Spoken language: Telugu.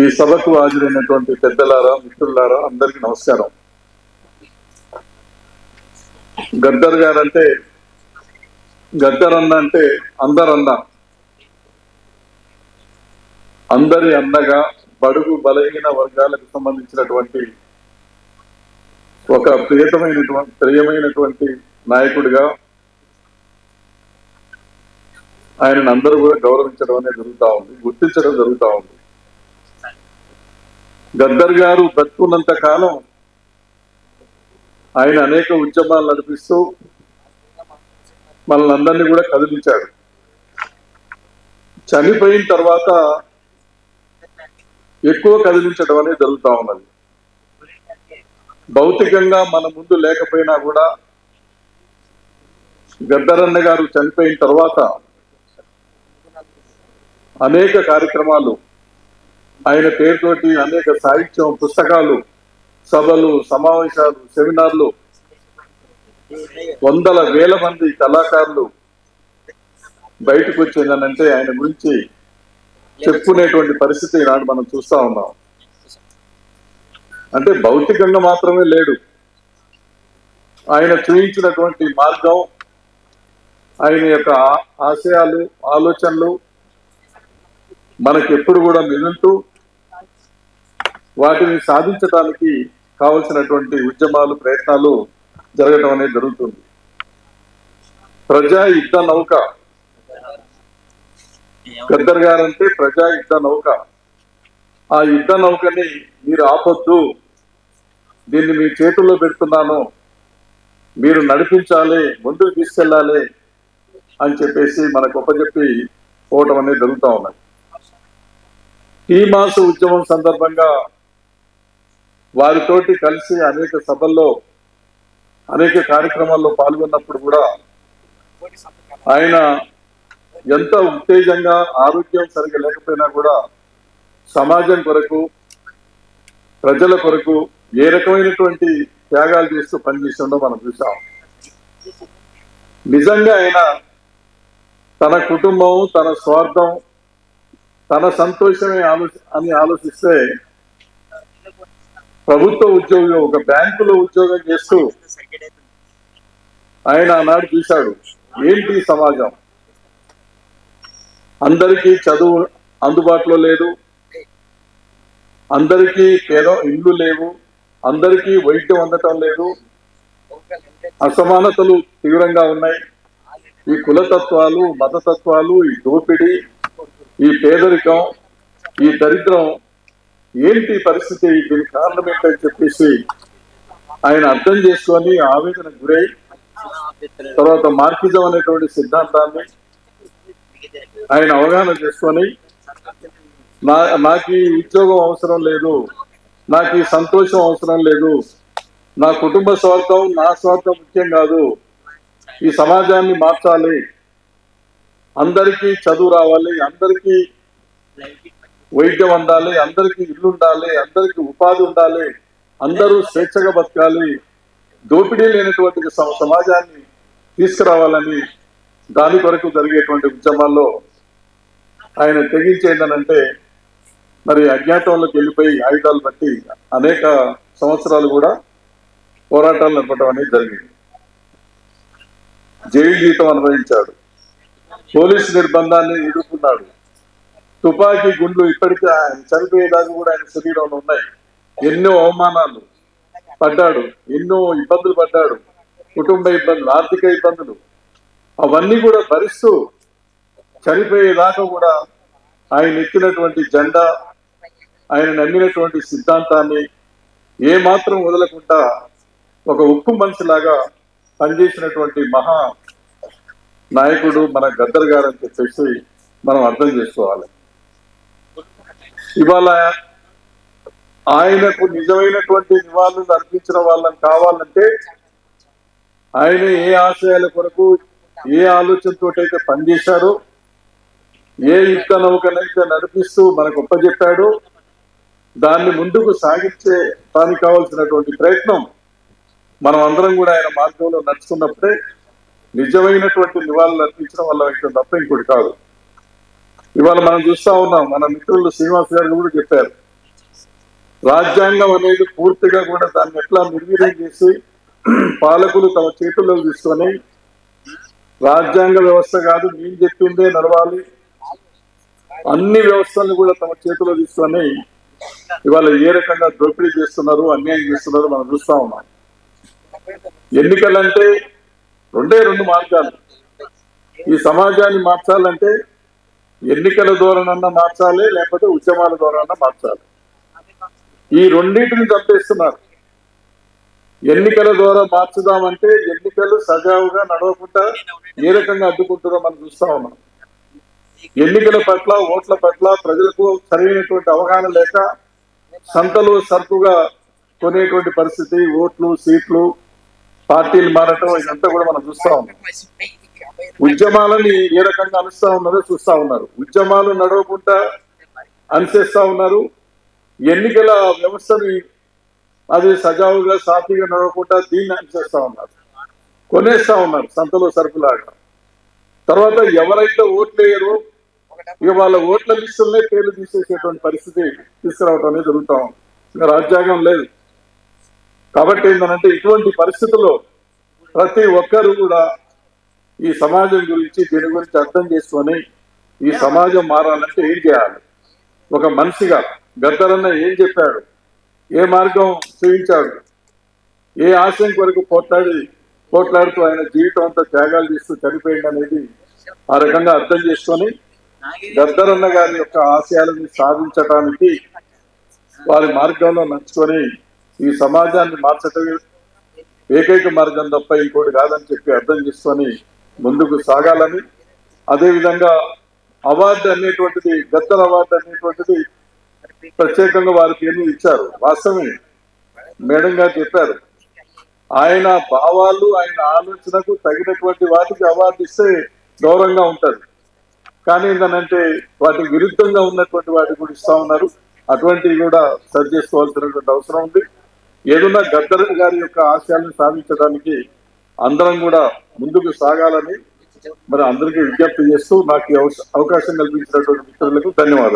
ఈ సభకు హాజరైనటువంటి పెద్దలారా మిత్రులారా అందరికీ నమస్కారం. గద్దర్ గారంటే గద్దర్ అన్న అంటే అందరన్న. అందరి అన్నగా బడుగు బలహీన వర్గాలకు సంబంధించినటువంటి ఒక ప్రియతమైనటువంటి ప్రియమైనటువంటి నాయకుడిగా ఆయనను అందరూ కూడా గౌరవించడం అనేది జరుగుతూ ఉంది గుర్తించడం జరుగుతూ ఉంది. గద్దర్ గారు బతుకున్నంత కాలం ఆయన అనేక ఉద్యమాలు నడిపిస్తూ మనల్ని అందరినీ కూడా కదిలించాడు. చనిపోయిన తర్వాత ఎక్కువ కదిలించడం అనేది జరుగుతూ ఉన్నది. భౌతికంగా మన ముందు లేకపోయినా కూడా గద్దరన్న గారు చనిపోయిన తర్వాత అనేక కార్యక్రమాలు ఆయన పేరుతోటి అనేక సాహిత్యం పుస్తకాలు సభలు సమావేశాలు సెమినార్లు వందల వేల మంది కళాకారులు బయటకు వచ్చిందనంటే ఆయన గురించి చెప్పుకునేటువంటి పరిస్థితి ఈనాడు మనం చూస్తా ఉన్నాం. అంటే భౌతికంగా మాత్రమే లేడు. ఆయన చూయించినటువంటి మార్గం ఆయన యొక్క ఆశయాలు ఆలోచనలు మనకి ఎప్పుడు కూడా మిగులుతూ వాటిని సాధించడానికి కావలసినటువంటి ఉద్యమాలు ప్రయత్నాలు జరగడం అనేది జరుగుతుంది. ప్రజా యుద్ధ నౌక. గద్దర్ గారంటే ప్రజా యుద్ధ నౌక. ఆ యుద్ధ నౌకని మీరు ఆపొద్దు. దీన్ని మీ చేతుల్లో పెడుతున్నాను. మీరు నడిపించాలి ముందుకు తీసుకెళ్ళాలి అని చెప్పేసి మనకు ఒప్పచెప్పి పోవటం అనేది జరుగుతూ ఉన్నది. ఈ మాస ఉద్యమం సందర్భంగా వారితోటి కలిసి అనేక సభల్లో అనేక కార్యక్రమాల్లో పాల్గొన్నప్పుడు కూడా ఆయన ఎంత ఉత్తేజంగా ఆరోగ్యం సరిగా లేకపోయినా కూడా సమాజం కొరకు ప్రజల కొరకు ఏ రకమైనటువంటి త్యాగాలు చేస్తూ పనిచేస్తుండో మనం చూసాం నిజంగా ఆయన తన కుటుంబం తన స్వార్థం తన సంతోషమే ఆలో అని ఆలోచిస్తే ప్రభుత్వ ఉద్యోగం ఒక బ్యాంకులో ఉద్యోగం చేస్తూ ఆయన ఆనాడు చూశాడు ఏంటి సమాజం? అందరికీ చదువు అందుబాటులో లేదు అందరికీ పేద ఇల్లు లేవు అందరికీ వైద్యం అందటం లేదు అసమానతలు తీవ్రంగా ఉన్నాయి. ఈ కులతత్వాలు మతతత్వాలు ఈ దోపిడీ ఈ పేదరికం ఈ దరిద్రం ఏంటి పరిస్థితి? దీనికి కారణం ఏంటని చెప్పేసి ఆయన అర్థం చేసుకొని ఆవేదన గురై తర్వాత మార్కిజం అనేటువంటి సిద్ధాంతాన్ని ఆయన అవగాహన చేసుకొని నా నాకు ఈ ఉద్యోగం అవసరం లేదు నాకు ఈ సంతోషం అవసరం లేదు నా కుటుంబ స్వార్థం నా స్వార్థం ముఖ్యం కాదు ఈ సమాజాన్ని మార్చాలి అందరికీ చదువు రావాలి అందరికీ వైద్యం అందాలి అందరికీ ఇల్లు ఉండాలి అందరికీ ఉపాధి ఉండాలి అందరూ స్వేచ్ఛగా బతకాలి దోపిడీ లేనటువంటి సమాజాన్ని తీసుకురావాలని దాని కొరకు జరిగేటువంటి ఉద్యమాల్లో ఆయన తెగించేందనంటే మరి అజ్ఞాతంలోకి వెళ్ళిపోయి ఆయుధాలు బట్టి అనేక సంవత్సరాలు కూడా పోరాటాలు నడపడం అనేది జరిగింది. జైలు జీతం అనుభవించాడు. పోలీసు నిర్బంధాన్ని ఎదుర్కొన్నాడు. తుపాకీ గుండ్లు ఇప్పటికీ ఆయన చనిపోయేదాకా కూడా ఆయన శరీరంలో ఉన్నాయి. ఎన్నో అవమానాలు పడ్డాడు ఎన్నో ఇబ్బందులు పడ్డాడు. కుటుంబ ఇబ్బందులు ఆర్థిక ఇబ్బందులు. అవన్నీ కూడా భరిస్తూ చనిపోయేదాకా కూడా ఆయన ఎక్కినటువంటి జెండా ఆయన నమ్మినటువంటి సిద్ధాంతాన్ని ఏ మాత్రం వదలకుండా ఒక ఉప్పు మనిషిలాగా పనిచేసినటువంటి మహా నాయకుడు మన గద్దర్ గారు అని చెప్పేసి మనం అర్థం చేసుకోవాలి. ఇవాళ ఆయనకు నిజమైనటువంటి నివాళులు అర్పించిన వాళ్ళని కావాలంటే ఆయన ఏ ఆశయాల కొరకు ఏ ఆలోచనతో అయితే పనిచేశారో ఏ యుక్త నౌకనైతే నడిపిస్తూ మనకు ఒప్పజెప్పాడో దాన్ని ముందుకు సాగించే దానికి కావాల్సినటువంటి ప్రయత్నం మనం అందరం కూడా ఆయన మార్గంలో నడుచుకున్నప్పుడే నిజమైనటువంటి నివాళులు అర్పించడం వల్ల అయితే తప్ప ఇంకోటి కాదు. ఇవాళ మనం చూస్తా ఉన్నాం. మన మిత్రులు శ్రీనివాస్ గారు కూడా చెప్పారు. రాజ్యాంగం అనేది పూర్తిగా కూడా దాన్ని ఎట్లా నిర్వీర్యం చేసి పాలకులు తమ చేతుల్లో తీసుకొని రాజ్యాంగ వ్యవస్థ కాదు నేను చెప్పిందే నడవాలి. అన్ని వ్యవస్థలను కూడా తమ చేతిలో తీసుకొని ఇవాళ ఏ రకంగా దోపిడీ చేస్తున్నారు అన్యాయం చేస్తున్నారు మనం చూస్తా ఉన్నాం. ఎన్నికలంటే రెండే రెండు మార్గాలు. ఈ సమాజాన్ని మార్చాలంటే ఎన్నికల ధోరణన్నా మార్చాలి లేకపోతే ఉద్యమాల ధోరణన్నా మార్చాలి. ఈ రెండింటిని తప్పేస్తున్నారు ఎన్నికల ద్వారా మార్చుదామంటే ఎన్నికలు సజావుగా నడవకుండా ఏ రకంగా అడ్డుకుంటుందో మనం చూస్తా ఉన్నాం. ఎన్నికల పట్ల ఓట్ల పట్ల ప్రజలకు సరైనటువంటి అవగాహన లేక సంతలు సరుకుగా కొనేటువంటి పరిస్థితి ఓట్లు సీట్లు పార్టీలు మారటం ఇదంతా కూడా మనం చూస్తా ఉన్నాం. ఉద్యమాలని ఏ రకంగా అనుస్తా ఉన్నారో చూస్తా ఉన్నారు. ఉద్యమాలు నడవకుండా అనిచేస్తా ఉన్నారు. ఎన్నికల వ్యవస్థని అది సజావుగా సాఫీగా నడవకుండా దీన్ని అనిచేస్తా ఉన్నారు. కొనేస్తా ఉన్నారు సంతలో సరుకులాగా. తర్వాత ఎవరైతే ఓట్లేయరో ఇక వాళ్ళ ఓట్ల లిస్టులనే పేర్లు తీసేసేటువంటి పరిస్థితి తీసుకురావడం అనేది జరుగుతా ఉంది. రాజ్యాంగం లేదు. కాబట్టి ఏంటంటే ఇటువంటి పరిస్థితుల్లో ప్రతి ఒక్కరు కూడా ఈ సమాజం గురించి దీని గురించి అర్థం చేసుకొని ఈ సమాజం మారాలంటే ఏం చేయాలి? ఒక మనిషిగా గద్దరన్న ఏం చెప్పాడు? ఏ మార్గం చూపించాడు? ఏ ఆశయం కొరకు పోట్లాడి పోట్లాడుతూ ఆయన జీవితం అంతా త్యాగాలు చేస్తూ చనిపోయింది అనేది ఆ రకంగా అర్థం చేసుకొని గద్దరన్న గారి యొక్క ఆశయాలను సాధించటానికి వారి మార్గంలో నడుచుకొని ఈ సమాజాన్ని మార్చటమే ఏకైక మార్గం తప్ప ఇంకోటి కాదని చెప్పి అర్థం చేసుకొని ముందుకు సాగాలని అదేవిధంగా అవార్డు అనేటువంటిది గద్దర్ అవార్డు అనేటువంటిది ప్రత్యేకంగా వారికి ఏమి ఇచ్చారు. వాస్తవమే. మేడం గారు చెప్పారు ఆయన భావాలు ఆయన ఆలోచనకు తగినటువంటి వాటికి అవార్డు ఇస్తే గౌరవంగా ఉంటుంది. కానీ ఏంటంటే వాటికి విరుద్ధంగా ఉన్నటువంటి వాటి కూడా ఇస్తా ఉన్నారు. అటువంటివి కూడా సరి చేసుకోవాల్సినటువంటి అవసరం ఉంది. ఏదన్నా గద్దర్ గారి యొక్క ఆశయాలను సాధించడానికి అందరం కూడా ముందుకు సాగాలని మరి అందరికీ విజ్ఞప్తి చేస్తూ నాకు అవకాశం కల్పించినటువంటి మిత్రులకు ధన్యవాదాలు.